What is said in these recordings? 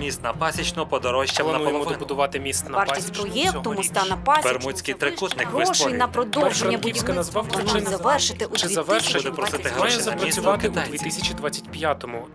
Міст на пасічну подорожчав Плануємо наполовину. добудувати міст на Вартість Пасічну проєкту цьогоріч. моста на пасічну Бермудський трикутник грошей на продовження Франківська будівництва назвав планують причини. завершити у Чи завершить? Буде просити 2027 гроші Має на місто запрацювати у китайців. 2025-му.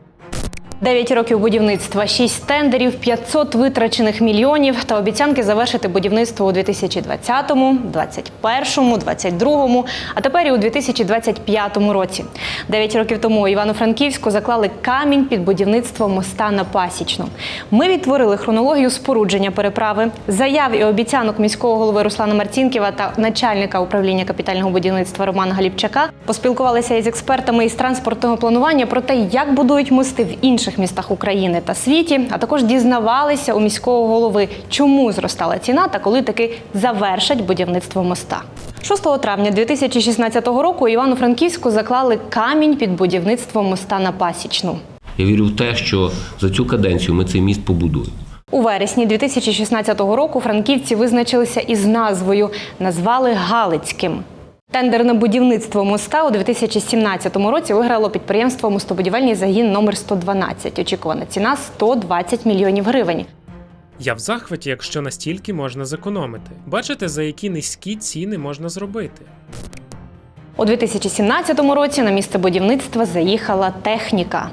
9 років будівництва, 6 тендерів, 500 витрачених мільйонів та обіцянки завершити будівництво у 2020-му, 2021-му, 2022-му, а тепер і у 2025 році. 9 років тому Івано-Франківську заклали камінь під будівництво моста на Пасічну. Ми відтворили хронологію спорудження переправи, заяв і обіцянок міського голови Руслана Марцінківа та начальника управління капітального будівництва Романа Галіпчака. Поспілкувалися із експертами із транспортного планування про те, як будують мости в інших містах України та світі, а також дізнавалися у міського голови, чому зростала ціна та коли таки завершать будівництво моста. 6 травня 2016 року Івано-Франківську заклали камінь під будівництво моста на Пасічну. Я вірю в те, що за цю каденцію ми цей міст побудуємо. У вересні 2016 року франківці визначилися із назвою, назвали Галицьким. Тендер на будівництво моста у 2017 році виграло підприємство Мостобудівельний загін номер 112. Очікувана ціна 120 мільйонів гривень. Я в захваті, якщо настільки можна зекономити. Бачите, за які низькі ціни можна зробити. У 2017 році на місце будівництва заїхала техніка.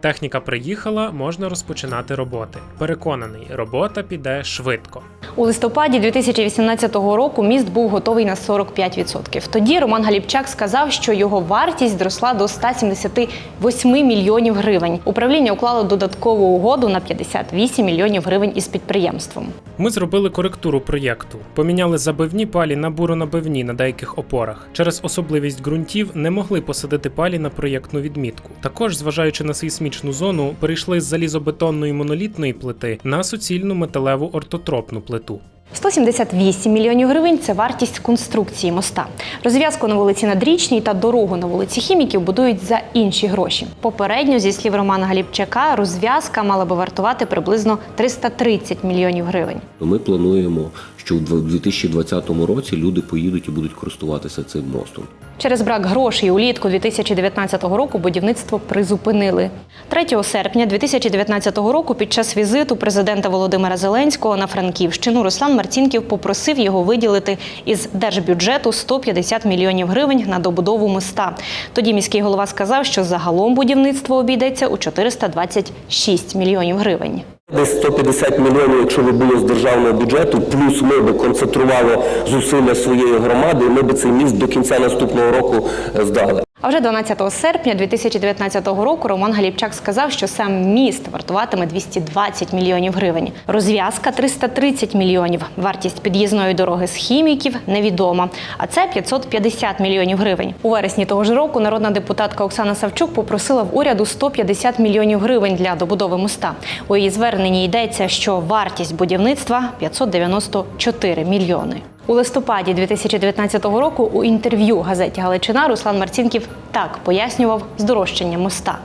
Техніка приїхала, можна розпочинати роботи. Переконаний, робота піде швидко. У листопаді 2018 року міст був готовий на 45%. Тоді Роман Галіпчак сказав, що його вартість зросла до 178 мільйонів гривень. Управління уклало додаткову угоду на 58 мільйонів гривень із підприємством. Ми зробили коректуру проєкту, поміняли забивні палі на буронабивні на деяких опорах. Через особливість ґрунтів не могли посадити палі на проєктну відмітку. Також, зважаючи на сейсмічну зону, перейшли з залізобетонної монолітної плити на суцільну металеву ортотропну плиту. 178 мільйонів гривень це вартість конструкції моста. Розв'язку на вулиці Надрічній та дорогу на вулиці Хіміків будують за інші гроші. Попередньо, зі слів Романа Галіпчака, розв'язка мала би вартувати приблизно 330 мільйонів гривень. Ми плануємо, що в 2020 році люди поїдуть і будуть користуватися цим мостом. Через брак грошей улітку 2019 року будівництво призупинили. 3 серпня 2019 року під час візиту президента Володимира Зеленського на Франківщину Руслан Марцінків попросив його виділити із держбюджету 150 мільйонів гривень на добудову моста. Тоді міський голова сказав, що загалом будівництво обійдеться у 426 мільйонів гривень. Десь 150 мільйонів, якщо би було з державного бюджету, плюс ми би концентрували зусилля своєї громади, і ми би цей міст до кінця наступного року е, здали. А вже 12 серпня 2019 року Роман Галіпчак сказав, що сам міст вартуватиме 220 мільйонів гривень. Розв'язка 330 мільйонів. Вартість під'їзної дороги з хіміків невідома. А це 550 мільйонів гривень. У вересні того ж року народна депутатка Оксана Савчук попросила в уряду 150 мільйонів гривень для добудови моста. У її зверненні йдеться, що вартість будівництва 594 мільйони. У листопаді 2019 року у інтерв'ю газеті Галичина Руслан Марцінків так пояснював здорожчання моста.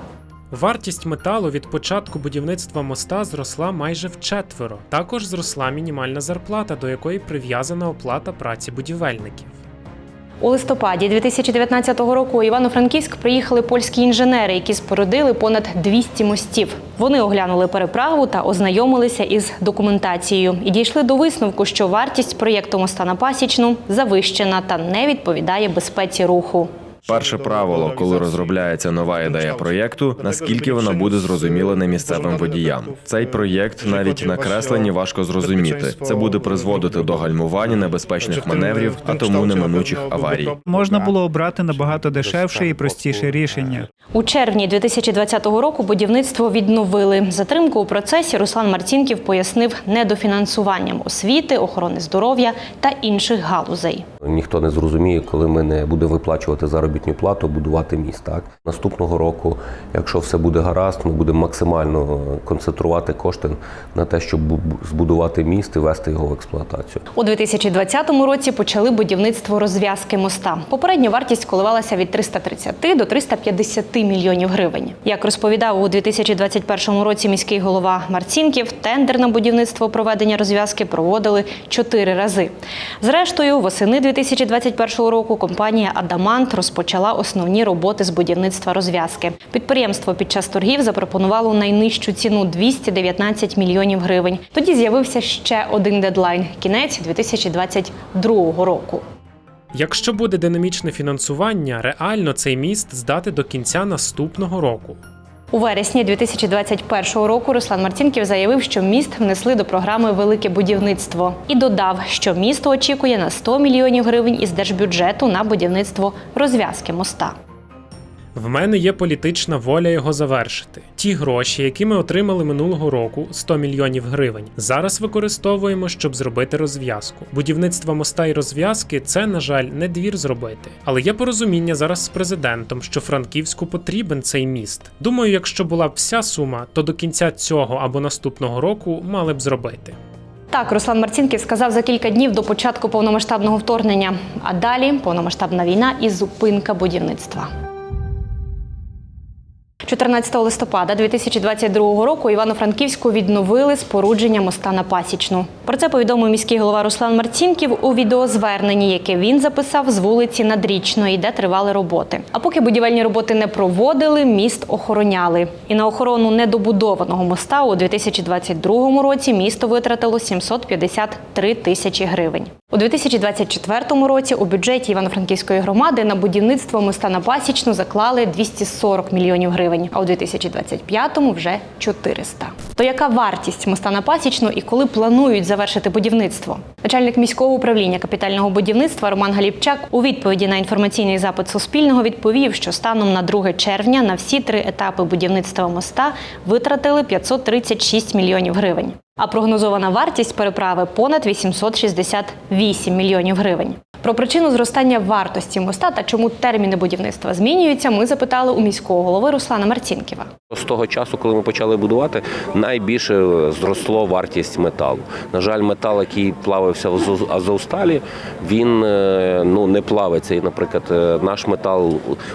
Вартість металу від початку будівництва моста зросла майже вчетверо. Також зросла мінімальна зарплата, до якої прив'язана оплата праці будівельників. У листопаді 2019 року у Івано-Франківськ приїхали польські інженери, які спорудили понад 200 мостів. Вони оглянули переправу та ознайомилися із документацією і дійшли до висновку, що вартість проєкту моста на Пасічну завищена та не відповідає безпеці руху. Перше правило, коли розробляється нова ідея проєкту, наскільки вона буде зрозуміла не місцевим водіям. Цей проєкт навіть на кресленні важко зрозуміти. Це буде призводити до гальмування небезпечних маневрів, а тому неминучих аварій. Можна було обрати набагато дешевше і простіше рішення. У червні 2020 року будівництво відновили. Затримку у процесі Руслан Марцінків пояснив недофінансуванням освіти, охорони здоров'я та інших галузей. Ніхто не зрозуміє, коли ми не будемо виплачувати заробітну плату, будувати міст. Так наступного року, якщо все буде гаразд, ми будемо максимально концентрувати кошти на те, щоб збудувати міст і вести його в експлуатацію. У 2020 році почали будівництво розв'язки моста. Попередня вартість коливалася від 330 до 350 мільйонів гривень. Як розповідав у 2021 році міський голова Марцінків, тендер на будівництво проведення розв'язки проводили чотири рази. Зрештою, восени 2021 року компанія Адамант розпочала основні роботи з будівництва розв'язки. Підприємство під час торгів запропонувало найнижчу ціну 219 мільйонів гривень. Тоді з'явився ще один дедлайн кінець 2022 року. Якщо буде динамічне фінансування, реально цей міст здати до кінця наступного року. У вересні 2021 року Руслан Марцінків заявив, що міст внесли до програми Велике будівництво і додав, що місто очікує на 100 мільйонів гривень із держбюджету на будівництво розв'язки моста. В мене є політична воля його завершити. Ті гроші, які ми отримали минулого року, 100 мільйонів гривень, зараз використовуємо, щоб зробити розв'язку. Будівництво моста і розв'язки це, на жаль, не двір зробити. Але є порозуміння зараз з президентом, що Франківську потрібен цей міст. Думаю, якщо була б вся сума, то до кінця цього або наступного року мали б зробити. Так, Руслан Марцінків сказав за кілька днів до початку повномасштабного вторгнення. А далі повномасштабна війна і зупинка будівництва. 14 листопада 2022 року Івано-Франківську відновили спорудження моста на Пасічну. Про це повідомив міський голова Руслан Марцінків у відеозверненні, яке він записав з вулиці Надрічної, де тривали роботи. А поки будівельні роботи не проводили, міст охороняли. І на охорону недобудованого моста у 2022 році місто витратило 753 тисячі гривень. У 2024 році у бюджеті Івано-Франківської громади на будівництво моста на Пасічну заклали 240 мільйонів гривень, а у 2025-му вже 400. То яка вартість моста на Пасічну і коли планують завершити будівництво? Начальник міського управління капітального будівництва Роман Галіпчак у відповіді на інформаційний запит Суспільного відповів, що станом на 2 червня на всі три етапи будівництва моста витратили 536 мільйонів гривень. А прогнозована вартість переправи понад 868 мільйонів гривень. Про причину зростання вартості моста та чому терміни будівництва змінюються, ми запитали у міського голови Руслана Марцінківа. З того часу, коли ми почали будувати, найбільше зросло вартість металу. На жаль, метал, який плавився в Азов- Азовсталі, він е, ну не плавиться. І, наприклад, е, наш метал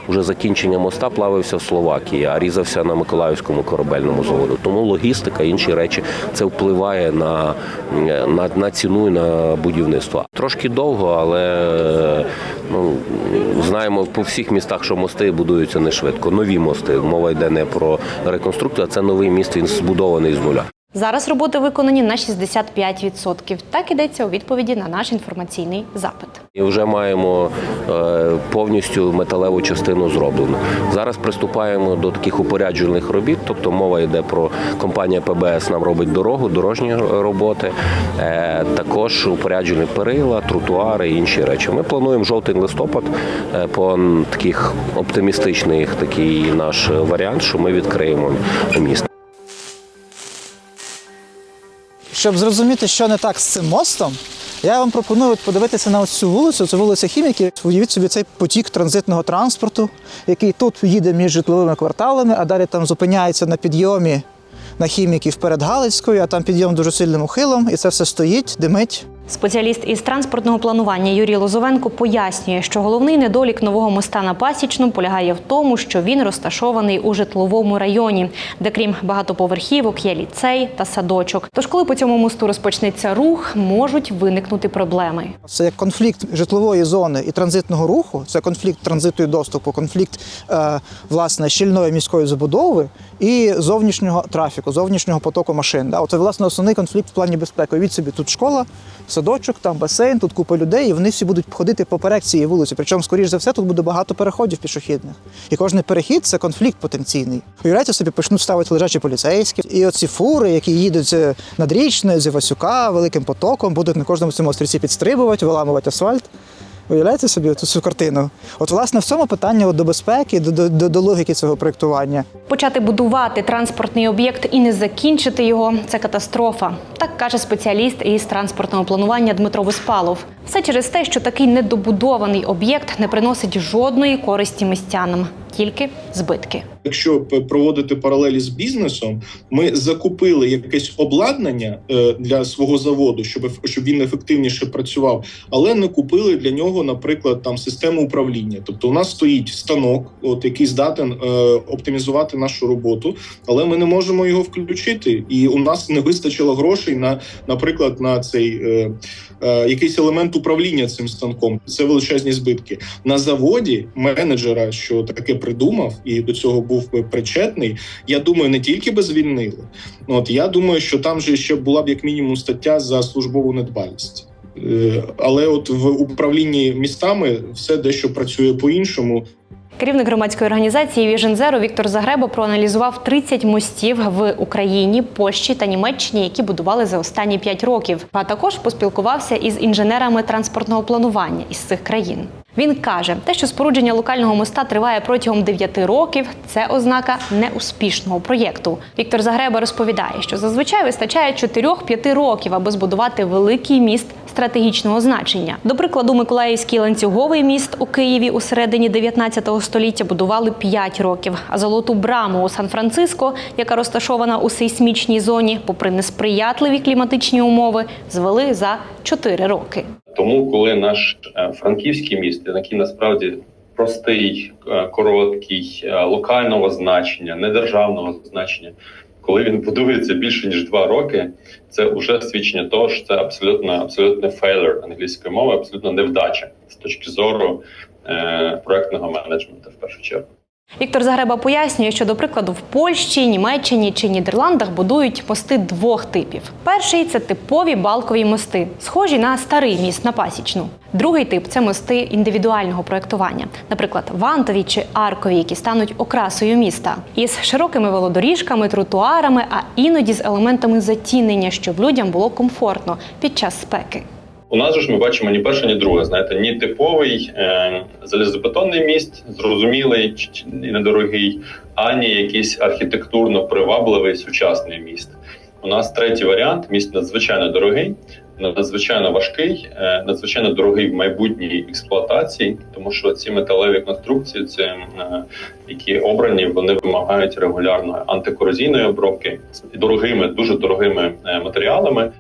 уже закінчення моста плавився в Словакії, а різався на Миколаївському корабельному заводу. Тому логістика, інші речі, це впливає на, е, на, на ціну і на будівництво. Трошки довго, але е, ну знаємо по всіх містах, що мости будуються не швидко. Нові мости. Мова йде не про реконструкцію, а це новий міст. Він збудований з нуля. Зараз роботи виконані на 65%. Так ідеться у відповіді на наш інформаційний запит. І вже маємо е, повністю металеву частину зроблену. Зараз приступаємо до таких упоряджувальних робіт. Тобто мова йде про компанія ПБС нам робить дорогу, дорожні роботи, е, також упоряджені перила, тротуари і інші речі. Ми плануємо жовтий листопад е, по таких оптимістичний такий наш варіант, що ми відкриємо місто. Щоб зрозуміти, що не так з цим мостом, я вам пропоную подивитися на ось цю вулицю. Це вулиця Хіміків. Уявіть собі цей потік транзитного транспорту, який тут їде між житловими кварталами, а далі там зупиняється на підйомі на хіміків перед Галицькою, а там підйом дуже сильним ухилом, і це все стоїть, димить. Спеціаліст із транспортного планування Юрій Лозовенко пояснює, що головний недолік нового моста на Пасічну полягає в тому, що він розташований у житловому районі, де крім багатоповерхівок є ліцей та садочок. Тож, коли по цьому мосту розпочнеться рух, можуть виникнути проблеми. Це як конфлікт житлової зони і транзитного руху, це конфлікт транзиту і доступу, конфлікт е, власне щільної міської забудови і зовнішнього трафіку, зовнішнього потоку машин. Оце власне основний конфлікт в плані безпеки. Від собі тут школа, садочок, там басейн, тут купа людей, і вони всі будуть ходити поперек цієї вулиці. Причому, скоріш за все, тут буде багато переходів пішохідних. І кожний перехід це конфлікт потенційний. Уявляєте собі, почнуть ставити лежачі поліцейські, і оці фури, які їдуть над річною, з Івасюка, великим потоком, будуть на кожному цьому острівці підстрибувати, виламувати асфальт. Уявляєте собі цю, цю картину? От, власне, в цьому питання от, до безпеки, до, до, до логіки цього проєктування. Почати будувати транспортний об'єкт і не закінчити його це катастрофа. Так каже спеціаліст із транспортного планування Дмитро Виспалов. Все через те, що такий недобудований об'єкт не приносить жодної користі містянам. Тільки збитки. Якщо проводити паралелі з бізнесом, ми закупили якесь обладнання е, для свого заводу, щоб щоб він ефективніше працював, але не купили для нього, наприклад, там систему управління. Тобто, у нас стоїть станок, от який здатен е, оптимізувати нашу роботу, але ми не можемо його включити, і у нас не вистачило грошей на, наприклад, на цей е, якийсь елемент управління цим станком. Це величезні збитки на заводі. Менеджера, що таке придумав, і до цього був би причетний. Я думаю, не тільки би звільнили. От я думаю, що там же ще була б як мінімум стаття за службову недбалість. Е, Але от в управлінні містами все дещо працює по-іншому. Керівник громадської організації Vision Zero Віктор Загреба проаналізував 30 мостів в Україні, Польщі та Німеччині, які будували за останні 5 років. А також поспілкувався із інженерами транспортного планування із цих країн. Він каже, те, що спорудження локального моста триває протягом 9 років, це ознака неуспішного проєкту. Віктор Загреба розповідає, що зазвичай вистачає 4-5 років, аби збудувати великий міст стратегічного значення. До прикладу, Миколаївський ланцюговий міст у Києві у середині 19 століття будували 5 років. А золоту браму у Сан-Франциско, яка розташована у сейсмічній зоні, попри несприятливі кліматичні умови, звели за 4 роки. Тому, коли наш е, франківський міст, який насправді простий, е, короткий, е, локального значення, недержавного значення, коли він будується більше ніж два роки, це вже свідчення того, що це абсолютно абсолютно фейлер англійської мови, абсолютно невдача з точки зору е, проектного менеджменту в першу чергу. Віктор Загреба пояснює, що, до прикладу, в Польщі, Німеччині чи Нідерландах будують мости двох типів. Перший це типові балкові мости, схожі на старий міст на пасічну. Другий тип це мости індивідуального проєктування, наприклад, вантові чи аркові, які стануть окрасою міста, із широкими велодоріжками, тротуарами, а іноді з елементами затінення, щоб людям було комфортно під час спеки. У нас же ж ми бачимо ні перше, ні друге. Знаєте, ні типовий е, залізобетонний міст, зрозумілий чи- недорогий, ані якийсь архітектурно привабливий сучасний міст. У нас третій варіант міст надзвичайно дорогий, надзвичайно важкий, е, надзвичайно дорогий в майбутній експлуатації, тому що ці металеві конструкції, це е, які обрані, вони вимагають регулярної антикорозійної обробки з дорогими, дуже дорогими е, матеріалами.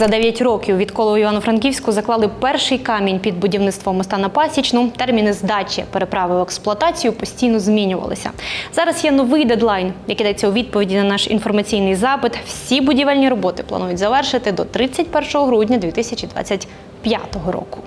За 9 років, відколи Івано-Франківську заклали перший камінь під будівництво моста на Пасічну, терміни здачі переправи в експлуатацію постійно змінювалися. Зараз є новий дедлайн, який дається у відповіді на наш інформаційний запит. Всі будівельні роботи планують завершити до 31 грудня 2025 року.